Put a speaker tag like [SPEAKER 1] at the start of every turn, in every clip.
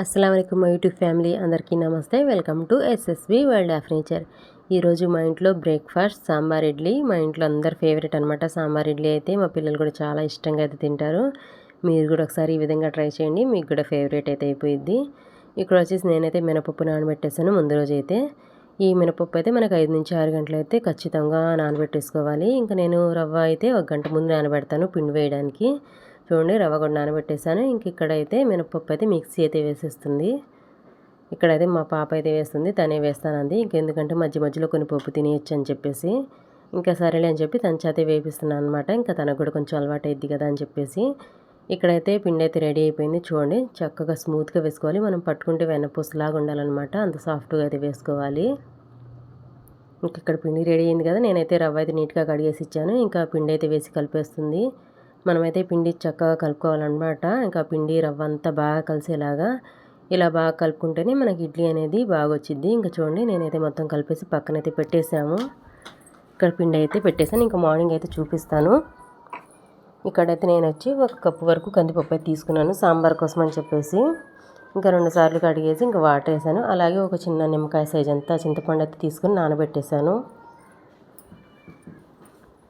[SPEAKER 1] అస్సలం my YouTube family అందరికీ నమస్తే. Welcome to SSV world of nature. ఈరోజు మా ఇంట్లో బ్రేక్ఫాస్ట్ సాంబార్ ఇడ్లీ. మా ఇంట్లో అందరు ఫేవరెట్ అనమాట సాంబార్ ఇడ్లీ అయితే. మా పిల్లలు కూడా చాలా ఇష్టంగా అయితే తింటారు. మీరు కూడా ఒకసారి ఈ విధంగా ట్రై చేయండి. మీకు కూడా ఫేవరెట్ అయితే అయిపోయింది ఇక్కడ వచ్చేసి నేనైతే మినపప్పు నానబెట్టేసాను ముందు రోజు అయితే. ఈ మినపప్పు అయితే మనకు ఐదు నుంచి ఆరు గంటలు అయితే ఖచ్చితంగా నానబెట్టేసుకోవాలి. ఇంకా నేను రవ్వ అయితే ఒక గంట ముందు నానబెడతాను పిండి వేయడానికి. చూడండి రవ్వ కూడా నానబెట్టేసాను ఇంక ఇక్కడైతే మినపప్పు అయితే మిక్సీ అయితే వేసేస్తుంది. ఇక్కడైతే మా పాప అయితే వేస్తుంది తనే వేస్తానంది. ఇంకెందుకంటే మధ్య మధ్యలో కొన్ని పప్పు తినేయచ్చు అని చెప్పేసి ఇంకా సరేలే అని చెప్పి తన చేతే వేపిస్తున్నాను అనమాట ఇంకా తనకు కూడా కొంచెం అలవాటు అయింది కదా అని చెప్పేసి ఇక్కడైతే పిండి అయితే రెడీ అయిపోయింది. చూడండి చక్కగా స్మూత్గా వేసుకోవాలి. మనం పట్టుకుంటే వెన్నపూసలాగా ఉండాలన్నమాట. అంత సాఫ్ట్గా అయితే వేసుకోవాలి. ఇంక ఇక్కడ పిండి రెడీ అయింది కదా నేనైతే రవ్వ అయితే నీట్గా కడిగేసి ఇచ్చాను. ఇంకా పిండి అయితే వేసి కలిపేస్తుంది. మనమైతే పిండి చక్కగా కలుపుకోవాలన్నమాట. ఇంకా పిండి రవ్వ అంతా బాగా కలిసేలాగా ఇలా బాగా కలుపుకుంటేనే మనకి ఇడ్లీ అనేది బాగా వచ్చింది ఇంకా చూడండి నేనైతే మొత్తం కలిపేసి పక్కనైతే పెట్టేసాము ఇక్కడ పిండి అయితే పెట్టేసాను ఇంకా మార్నింగ్ అయితే చూపిస్తాను. ఇక్కడైతే నేను వచ్చి ఒక కప్పు వరకు కందిపప్పు అయితే తీసుకున్నాను సాంబార్ కోసం అని చెప్పేసి. ఇంకా రెండు సార్లు కడిగేసి ఇంకా వాటర్ వేసాను. అలాగే ఒక చిన్న నిమ్మకాయ సైజ్ అంతా చింతపండు అయితే తీసుకుని నానబెట్టేశాను.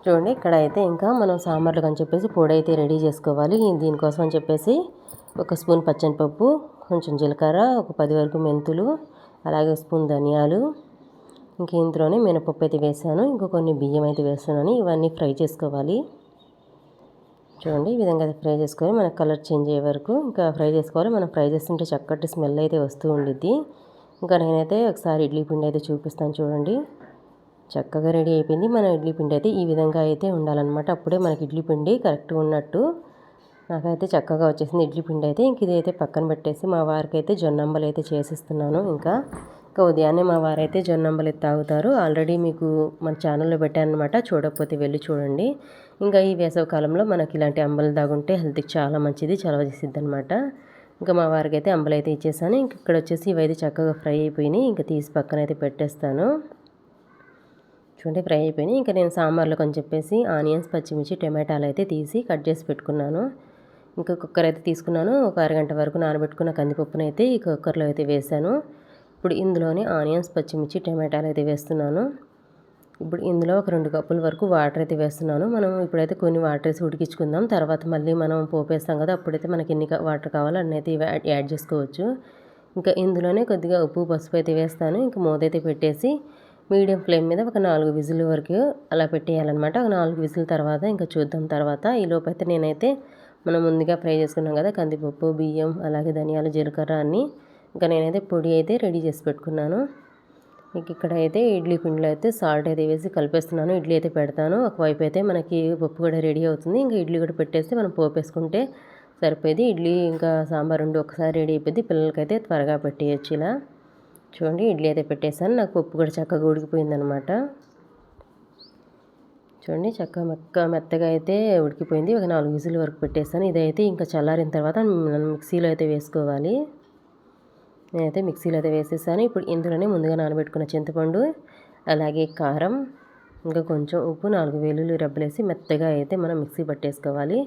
[SPEAKER 1] చూడండి ఇక్కడ అయితే ఇంకా మనం సాంబార్లకు అని చెప్పేసి పొడి అయితే రెడీ చేసుకోవాలి. దీనికోసం అని చెప్పేసి ఒక స్పూన్ పచ్చనిపప్పు కొంచెం జీలకర్ర ఒక పది వరకు మెంతులు అలాగే స్పూన్ ధనియాలు. ఇంక ఇందులోనే మినపప్పు అయితే వేసాను. ఇంకా కొన్ని బియ్యం అయితే వేస్తున్నాను. ఇవన్నీ ఫ్రై చేసుకోవాలి. చూడండి ఈ విధంగా అయితే ఫ్రై చేసుకోవాలి. మనకు కలర్ చేంజ్ అయ్యే వరకు ఇంకా ఫ్రై చేసుకోవాలి. మనం ఫ్రై చేస్తుంటే చక్కటి స్మెల్ అయితే వస్తూ ఉండిద్ది. ఇంకా నేనైతే ఒకసారి ఇడ్లీ పిండి అయితే చూపిస్తాను చూడండి. చక్కగా రెడీ అయిపోయింది. మన ఇడ్లీ పిండి అయితే ఈ విధంగా అయితే ఉండాలన్నమాట. అప్పుడే మనకి ఇడ్లీ పిండి కరెక్ట్గా ఉన్నట్టు నాకైతే చక్కగా వచ్చేసింది. ఇడ్లీ పిండి అయితే ఇంక ఇదైతే పక్కన పెట్టేసి మా వారికి అయితే జొన్నంబలు అయితే చేసిస్తున్నాను. ఇంకా ఇంకా ఉదయాన్నే మా వారైతే జొన్నంబలు అయితే తాగుతారు. ఆల్రెడీ మీకు మన ఛానల్లో పెట్టానమాట చూడకపోతే వెళ్ళి చూడండి. ఇంకా ఈ వేసవకాలంలో మనకి ఇలాంటి అంబలు తాగుంటే హెల్త్కి చాలా మంచిది చలవ చేసిద్ది అనమాట ఇంకా మా వారికి అయితే అంబలు అయితే ఇచ్చేసాను. ఇంక ఇక్కడ వచ్చేసి ఇవైతే చక్కగా ఫ్రై అయిపోయినాయి. ఇంకా తీసి పక్కన అయితే పెట్టేస్తాను. చూడండి ఫ్రై అయిపోయినాయి. ఇంకా నేను సాంబార్లో అని చెప్పేసి ఆనియన్స్ పచ్చిమిర్చి టమాటాలు అయితే తీసి కట్ చేసి పెట్టుకున్నాను. ఇంకా కుక్కర్ అయితే తీసుకున్నాను. ఒక అరగంట వరకు నానబెట్టుకున్న కందిపప్పును అయితే ఈ కుక్కర్లో అయితే వేసాను. ఇప్పుడు ఇందులోనే ఆనియన్స్ పచ్చిమిర్చి టమాటాలు అయితే వేస్తున్నాను. ఇప్పుడు ఇందులో ఒక రెండు కప్పుల వరకు వాటర్ అయితే వేస్తున్నాను. మనం ఇప్పుడైతే కొన్ని వాటర్ వేసి ఉడికించుకుందాం. తర్వాత మళ్ళీ మనం పోపేస్తాం కదా అప్పుడైతే మనకి ఎన్ని వాటర్ కావాలో అన్నీ అయితే యాడ్ చేసుకోవచ్చు. ఇంకా ఇందులోనే కొద్దిగా ఉప్పు పసుపు అయితే వేస్తాను. ఇంకా మూదైతే పెట్టేసి మీడియం ఫ్లేమ్ మీద ఒక నాలుగు విజిల్ వరకు అలా పెట్టేయాలన్నమాట. ఒక నాలుగు విజిల్ తర్వాత ఇంకా చూద్దాం తర్వాత. ఈ లోపైతే నేనైతే మనం ముందుగా ఫ్రై చేసుకున్నాం కదా కందిపప్పు బియ్యం అలాగే ధనియాలు జీలకర్ర అన్ని ఇంకా నేనైతే పొడి అయితే రెడీ చేసి పెట్టుకున్నాను. ఇంక ఇక్కడ అయితే ఇడ్లీ పిండిలో అయితే సాల్ట్ అయితే వేసి కలిపేస్తున్నాను. ఇడ్లీ అయితే పెడతాను. ఒకవైపు అయితే మనకి పప్పు కూడా రెడీ అవుతుంది. ఇంకా ఇడ్లీ కూడా పెట్టేస్తే మనం పోపేసుకుంటే సరిపోయేది. ఇడ్లీ ఇంకా సాంబార్ రెండు ఒకసారి రెడీ అయిపోయింది పిల్లలకైతే త్వరగా పెట్టేయచ్చు ఇలా. చూడండి ఇడ్లీ అయితే పెట్టేశాను. నాకు పప్పు కూడా చక్కగా ఉడికిపోయిందనమాట. చూడండి చక్కగా మెక్క మెత్తగా అయితే ఉడికిపోయింది. ఒక నాలుగు విజిల్ వరకు పెట్టేశాను. ఇదైతే ఇంకా చల్లారిన తర్వాత మిక్సీలో అయితే వేసుకోవాలి. నేనైతే మిక్సీలో అయితే వేసేసాను. ఇప్పుడు ఇందులోనే ముందుగా నానబెట్టుకున్న చింతపండు అలాగే కారం ఇంకా కొంచెం ఉప్పు నాలుగు వెల్లుల్లి రబ్బలేసి మెత్తగా అయితే మనం మిక్సీ పట్టేసుకోవాలి.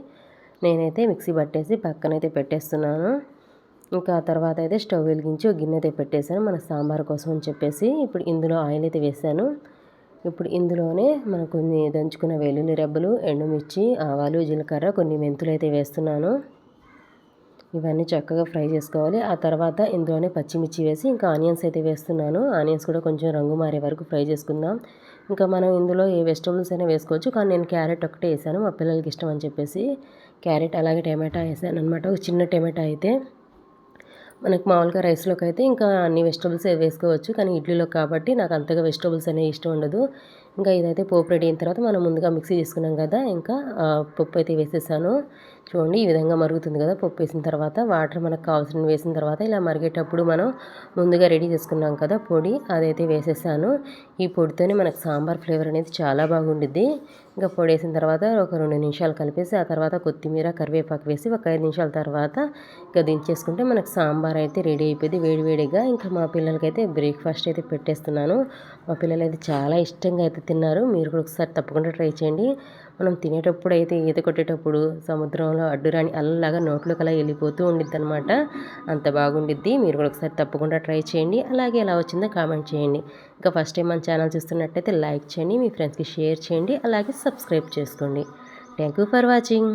[SPEAKER 1] నేనైతే మిక్సీ పట్టేసి పక్కనైతే పెట్టేస్తున్నాను. ఇంకా తర్వాత అయితే స్టవ్ వెలిగించి ఒక గిన్నె అయితే పెట్టేశాను. మన సాంబార్ కోసం అని చెప్పేసి ఇప్పుడు ఇందులో ఆయిల్ అయితే వేసాను. ఇప్పుడు ఇందులోనే మనం కొన్ని దంచుకున్న వెల్లుల్లి రెబ్బలు ఎండుమిర్చి ఆవాలు జీలకర్ర కొన్ని మెంతులు అయితే వేస్తున్నాను. ఇవన్నీ చక్కగా ఫ్రై చేసుకోవాలి. ఆ తర్వాత ఇందులోనే పచ్చిమిర్చి వేసి ఇంకా ఆనియన్స్ అయితే వేస్తున్నాను. ఆనియన్స్ కూడా కొంచెం రంగు మారే వరకు ఫ్రై చేసుకుందాం. ఇంకా మనం ఇందులో ఏ వెజిటబుల్స్ అయినా వేసుకోవచ్చు. కానీ నేను క్యారెట్ ఒకటే వేసాను. మా పిల్లలకి ఇష్టం అని చెప్పేసి క్యారెట్ అలాగే టమాటా వేసాను అనమాట ఒక చిన్న టమాటా అయితే. మనకు మామూలుగా రైస్లోకి అయితే ఇంకా అన్ని వెజిటబుల్స్ వేసుకోవచ్చు. కానీ ఇడ్లీలో కాబట్టి నాకు అంతగా వెజిటబుల్స్ అనేవి ఇష్టం ఉండదు. ఇంకా ఇదైతే పోపు రెడీ అయిన తర్వాత మనం ముందుగా మిక్సీ చేసుకున్నాం కదా ఇంకా పప్పు అయితే వేసేసాను. చూడండి ఈ విధంగా మరుగుతుంది కదా పప్పు వేసిన తర్వాత. వాటర్ మనకు కావాల్సిన వేసిన తర్వాత ఇలా మరిగేటప్పుడు మనం ముందుగా రెడీ చేసుకున్నాం కదా పొడి అదైతే వేసేసాను. ఈ పొడితోనే మనకు సాంబార్ ఫ్లేవర్ అనేది చాలా బాగుండిద్ది. ఇంకా పొడి వేసిన తర్వాత ఒక రెండు నిమిషాలు కలిపేసి ఆ తర్వాత కొత్తిమీర కరివేపాకు వేసి ఒక ఐదు నిమిషాల తర్వాత ఇంకా దించేసుకుంటే మనకు సాంబార్ అయితే రెడీ అయిపోయింది వేడివేడిగా. ఇంకా మా పిల్లలకైతే బ్రేక్ఫాస్ట్ అయితే పెట్టేస్తున్నాను. మా పిల్లలు అయితే చాలా ఇష్టంగా అయితే తిన్నారు మీరు కూడా ఒకసారి తప్పకుండా ట్రై చేయండి. మనం తినేటప్పుడు అయితే ఈత కొట్టేటప్పుడు సముద్రంలో అడ్డురాని అల్లలాగా నోట్లోకి అలా వెళ్ళిపోతూ ఉండిద్ది అనమాట అంత బాగుండిద్ది. మీరు కూడా ఒకసారి తప్పకుండా ట్రై చేయండి. అలాగే ఎలా వచ్చిందో కామెంట్ చేయండి. ఇంకా ఫస్ట్ టైం మన ఛానల్ చూస్తున్నట్టయితే లైక్ చేయండి మీ ఫ్రెండ్స్కి షేర్ చేయండి అలాగే సబ్స్క్రైబ్ చేసుకోండి. Thank you for watching.